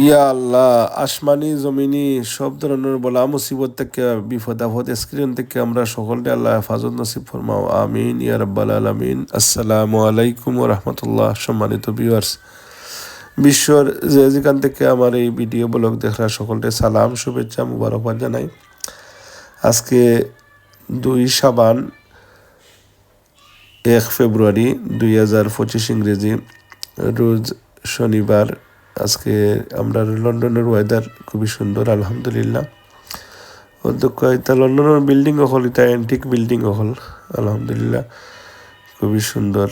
ইয়া আল্লাহ, আসমানি, জমিনি, সব ধরনের বলা মুসিবত থেকে, বিপদ আপদ স্ক্রিন থেকে আমরা সকলকে আল্লাহ হেফাজত নসিব ফরমাও। আমিন, ইয়া রাব্বাল আলামিন। আসসালামু আলাইকুম রাহমাতুল্লাহ, সম্মানিত ভিউয়ার্স বিশ্বর যে যেখান থেকে আমার এই ভিডিও ব্লগ দেখা সকলকে সালাম, শুভেচ্ছা, মুবারকবাদ জানাই। আজকে দুই সাবান, এক ফেব্রুয়ারি দুই হাজার পঁচিশ ইংরেজি, রোজ শনিবার আজকে আমরা লন্ডনের ওয়েদার খুবই সুন্দর, আলহামদুলিল্লাহ। অধ্যক্ষ এটা লন্ডনের বিল্ডিং হল এটা অ্যান্টিক বিল্ডিং হল, আলহামদুলিল্লাহ, খুবই সুন্দর।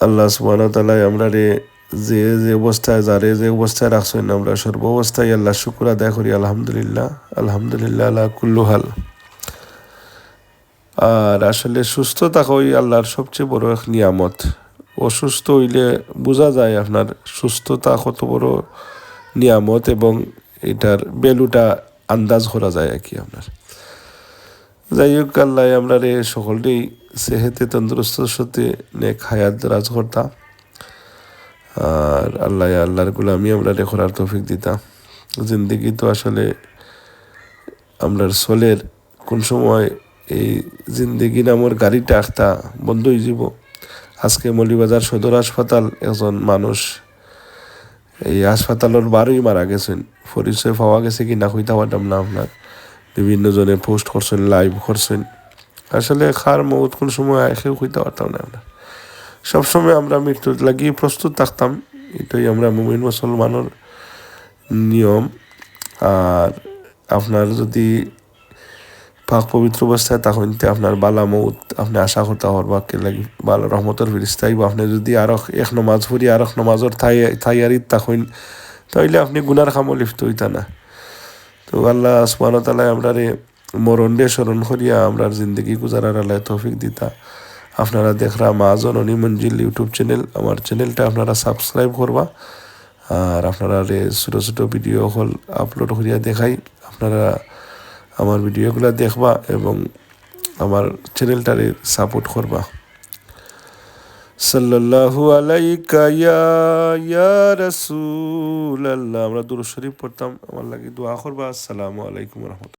আল্লাহ সুবাহ তালাই আমরা রে যে যে অবস্থায়, যারে যে অবস্থায় রাখছেন, আমরা সর্ব অবস্থায় আল্লাহ শুকুর আদায় করি, আলহামদুলিল্লাহ আলহামদুলিল্লাহ আল্লাহ কুল্লু হাল। আর আসলে সুস্থ থাকা আল্লাহর সবচেয়ে বড় এক নিয়ামত। অসুস্থ হইলে বোঝা যায় আপনার সুস্থতা কত বড় নিয়ামত এবং এটার বেলুটা আন্দাজ করা যায় আর কি আপনার। যাই হোক, আল্লাহ আমরা রে সকলকেই সেহেতে তন্দুরস্ত সাথে নেক হায়াত রাজ করতাম আর আল্লাহ, আল্লাহর গুলামি আমরা রে করার তৌফিক দিতাম জিন্দিগি তো আসলে আমরার সোলের কোন সময় এই জিন্দিগি নামর গাড়িটা একটা বন্ধ হয়ে যাব আজকে মলিবাজার সদর হাসপাতাল একজন মানুষ এই হাসপাতালের বারোই মারা গেছেন। পরিচয় পাওয়া গেছে কি না কইতে পারতাম না আপনার। বিভিন্ন জনে পোস্ট করছেন লাইভ করছেন। আসলে খার মৌত কোন সময় এসেও কইতে পারতাম না আমরা। সবসময় আমরা মৃত্যুর লাগিয়ে প্রস্তুত থাকতাম, এটাই আমরা মুমিন মুসলমানের নিয়ম। আর আপনার যদি পাক পবিত্র অবস্থায় তখন আপনার বালা মৌত, আপনি আশা করতে পারবা কে লাগি। বালা রহমতের ফিরিস্তাই বা আপনি যদি আরও এক নমাজ ফুরি আর নমাজর থাই, থাইয়ারি তখন তাইলে আপনি গুনার খামো লিপ্ত হইতা না। তো আল্লাহ আসমান তালায় আমরা রে মরণ স্মরণ করিয়া আমরার জিন্দগি গুজারার আল্লাহ তৌফিক দিতা। আপনারা দেখরা মাজন জননী মঞ্জিল ইউটিউব চ্যানেল, আমার চ্যানেলটা আপনারা সাবস্ক্রাইব করবা। আর আপনারা রে ছোটো ছোটো ভিডিও হল আপলোড করিয়া দেখাই। আপনারা আমার ভিডিওগুলো দেখবা এবং আমার চ্যানেলটারে সাপোর্ট করবা। সাল্লাল্লাহু আলাইকা ইয়া ইয়া রাসূলুল্লাহ। আমরা দুরূদ শরীফ পড়তাম, আমার লাগি দোয়া করবা। আসসালামু আলাইকুম রহমতুল্লাহ।